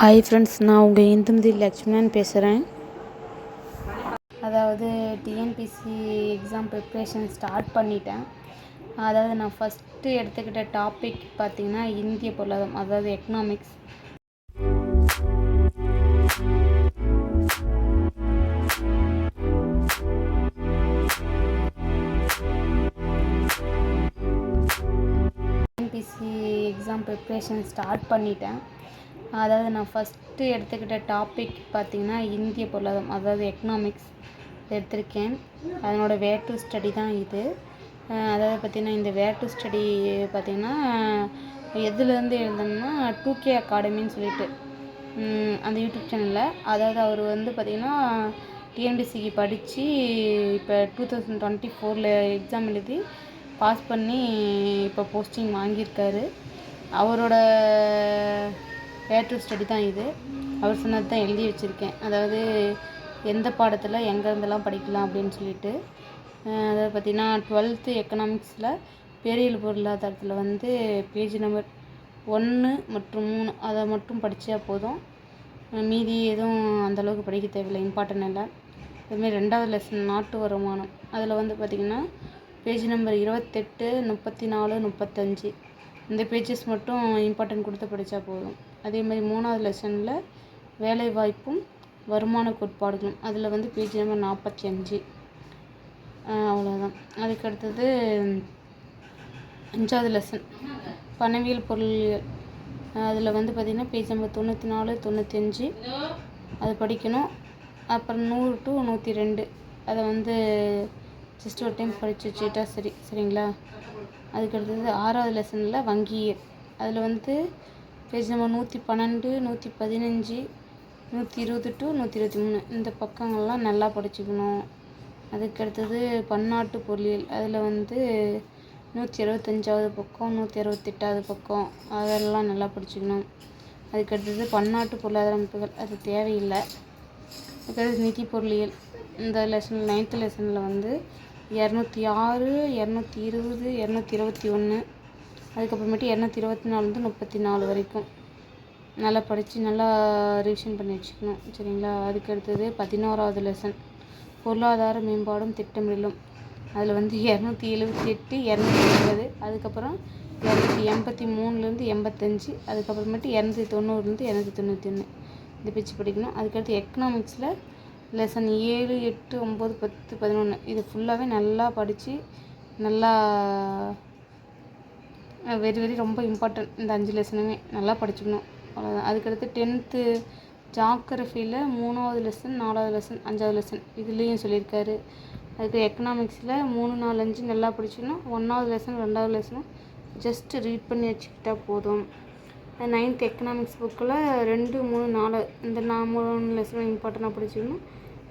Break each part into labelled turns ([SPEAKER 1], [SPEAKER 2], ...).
[SPEAKER 1] Hi friends நான் உங்கள் இந்துமதி லக்ஷ்மணன் பேசுகிறேன் அதாவது டிஎன்பிசி எக்ஸாம் ப்ரிப்ரேஷன் ஸ்டார்ட் பண்ணிட்டேன். அதாவது நான் ஃபஸ்ட்டு எடுத்துக்கிட்ட டாபிக் பார்த்திங்கன்னா இந்திய பொருளாதாரம் அதாவது economics TNPSC exam preparation start பண்ணிட்டேன். அதாவது நான் ஃபஸ்ட்டு எடுத்துக்கிட்ட டாபிக் பார்த்திங்கன்னா இந்திய பொருளாதாரம் அதாவது எக்கனாமிக்ஸ் எடுத்திருக்கேன். அதனோட வேர் டு ஸ்டடி தான் இது. அதாவது பார்த்திங்கன்னா இந்த வேர் டு ஸ்டடி பார்த்திங்கன்னா எதுலேருந்து எழுதணும்னா டூ கே அகாடமின்னு சொல்லிட்டு அந்த யூடியூப் சேனலில் அதாவது அவர் வந்து பார்த்திங்கன்னா டிஎன்பிசிக்கு படித்து இப்போ டூ தௌசண்ட் டுவெண்ட்டி ஃபோரில் எக்ஸாம் எழுதி பாஸ் பண்ணி இப்போ போஸ்டிங் வாங்கியிருக்காரு. அவரோட வேர் டு ஸ்டடி தான் இது. அவர் சொன்னது தான் எழுதி வச்சுருக்கேன். அதாவது எந்த பாடத்தில் எங்கேருந்தெல்லாம் படிக்கலாம் அப்படின்னு சொல்லிட்டு. அதாவது பார்த்திங்கன்னா டுவெல்த்து எக்கனாமிக்ஸில் பேரியல் பொருளாதாரத்தில் வந்து பேஜ் நம்பர் ஒன்று மற்றும் மூணு அதை மட்டும் படித்தா போதும். மீதி எதுவும் அந்தளவுக்கு படிக்க தேவையில்லை. இம்பார்ட்டன் இல்லை. அதுமாரி ரெண்டாவது லெசன் நாட்டு வருமானம். அதில் வந்து பார்த்திங்கன்னா பேஜ் நம்பர் இருபத்தெட்டு முப்பத்தி நாலு முப்பத்தஞ்சு. இந்த பேஜஸ் மட்டும் இம்பார்ட்டன்ட் கொடுத்து படித்தா போதும். அதே மாதிரி மூணாவது லெசனில் வேலைவாய்ப்பும் வருமான கோட்பாடுகளும். அதில் வந்து பேஜ் நம்பர் நாற்பத்தி அஞ்சு. அவ்வளோதான் அதுக்கு அடுத்தது அஞ்சாவது லெசன் பணவியல் பொருளியல் அதில் வந்து பார்த்திங்கன்னா பேஜ் நம்பர் தொண்ணூற்றி நாலு தொண்ணூற்றி அஞ்சு. அது படிக்கணும். அப்புறம் நூறு டு நூற்றி ரெண்டு. அதை வந்து ஜஸ்ட் ஒரு டைம் படித்து வச்சுக்கிட்டா சரி சரிங்களா? அதுக்கு அடுத்தது ஆறாவது லெசனில் வங்கியல் அதில் வந்து பேஜ் நம்பர் நூற்றி பன்னெண்டு நூற்றி பதினஞ்சு நூற்றி இருபது டு நூற்றி இருபத்தி மூணு. இந்த பக்கங்கள்லாம் நல்லா படிச்சுக்கணும். அதுக்கு அடுத்தது பன்னாட்டு பொருளியல். அதில் வந்து நூற்றி இருபத்தஞ்சாவது பக்கம் நூற்றி அறுபத்தெட்டாவது பக்கம். அதெல்லாம் நல்லா படிச்சுக்கணும். அதுக்கு அடுத்தது பன்னாட்டு பொருளாதார அமைப்புகள். அது தேவையில்லை. அதுக்கடுத்து நிதி பொருளியல். இந்த லெசன் நைன்த்து லெசனில் வந்து இரநூத்தி ஆறு இரநூத்தி இருபது இரநூத்தி இருபத்தி ஒன்று அதுக்கப்புறமேட்டு இரநூத்தி இருபத்தி நாலுலேருந்து முப்பத்தி நாலு வரைக்கும். நல்லா படித்து நல்லா ரிவிஷன் பண்ணி வச்சுக்கணும் சரிங்களா? அதுக்கு அடுத்தது பதினோராவது லெசன் பொருளாதார மேம்பாடும் திட்டமிடலும். அதில் வந்து இரநூத்தி எழுபத்தி எட்டு இரநூத்தி எண்பது அதுக்கப்புறம் இரநூத்தி எண்பத்தி மூணுலேருந்து எண்பத்தஞ்சு அதுக்கப்புறமேட்டு இரநூத்தி தொண்ணூறுலேருந்து இரநூத்தி தொண்ணூற்றி ஒன்று இந்த பிச்சு படிக்கணும். அதுக்கடுத்து எக்கனாமிக்ஸில் லெசன் ஏழு எட்டு ஒம்பது பத்து பதினொன்று இது ஃபுல்லாகவே நல்லா படித்து நல்லா வெரி வெரி ரொம்ப இம்பார்ட்டன்ட் இந்த அஞ்சு லெசனுமே நல்லா படிச்சுக்கணும். அவ்வளோதான் அதுக்கடுத்து டென்த்து ஜாக்ரஃபியில் மூணாவது லெசன் நாலாவது லெசன் அஞ்சாவது லெசன் இதுலேயும் சொல்லியிருக்காரு. அதுக்கு எக்கனாமிக்ஸில் மூணு நாலு அஞ்சு நல்லா படிச்சுக்கணும். ஒன்றாவது லெசன் ரெண்டாவது லெசனும் ஜஸ்ட்டு ரீட் பண்ணி வச்சுக்கிட்டால் போதும். நைன்த் எக்கனாமிக்ஸ் புக்கில் ரெண்டு மூணு நாலு இந்த நான் மூணு லெசனும் இம்பார்ட்டண்ட்டாக படிச்சுக்கணும்.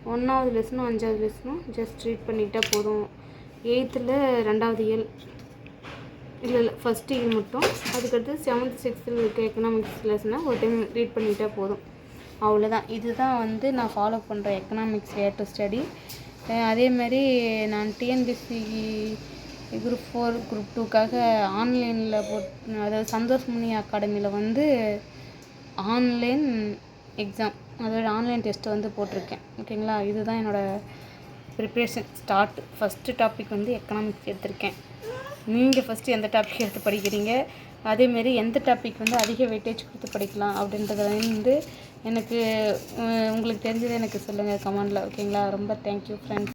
[SPEAKER 1] ஒன்றாவது லெசனும் அஞ்சாவது லெசனும் ஜஸ்ட் ரீட் பண்ணிக்கிட்டால் போதும். எயித்தில் ரெண்டாவது இயல். இல்லை இல்லை ஃபஸ்ட் இயர் மட்டும். அதுக்கடுத்து செவன்த் சிக்ஸ்த்தில் இருக்க எக்கனாமிக்ஸ் லெசனை ஒரு டைம் ரீட் பண்ணிக்கிட்டால் போதும். அவ்வளோதான் இதுதான் வந்து நான் ஃபாலோ பண்ணுற எக்கனாமிக்ஸ் வேர் டு ஸ்டடி அதேமாதிரி நான் டிஎன்பிசி குரூப் ஃபோர் குரூப் டூக்காக ஆன்லைனில் போட் அதாவது சந்தோஷ் முனி அகாடமியில் வந்து ஆன்லைன் எக்ஸாம் அதாவது ஆன்லைன் டெஸ்ட்டு வந்து போட்டிருக்கேன். ஓகேங்களா இதுதான் என்னோடய ப்ரிப்ரேஷன் ஸ்டார்ட் ஃபஸ்ட்டு டாபிக் வந்து எக்கனாமிக்ஸ் எடுத்திருக்கேன். நீங்கள் ஃபஸ்ட்டு எந்த டாபிக் எடுத்து படிக்கிறீங்க? அதேமாரி எந்த டாபிக் வந்து அதிக வெயிட்டேஜ் கொடுத்து படிக்கலாம் அப்படின்றத வந்து எனக்கு உங்களுக்கு தெரிஞ்சதை எனக்கு சொல்லுங்கள் கமெண்டில் ஓகேங்களா ரொம்ப தேங்க்யூ ஃப்ரெண்ட்ஸ்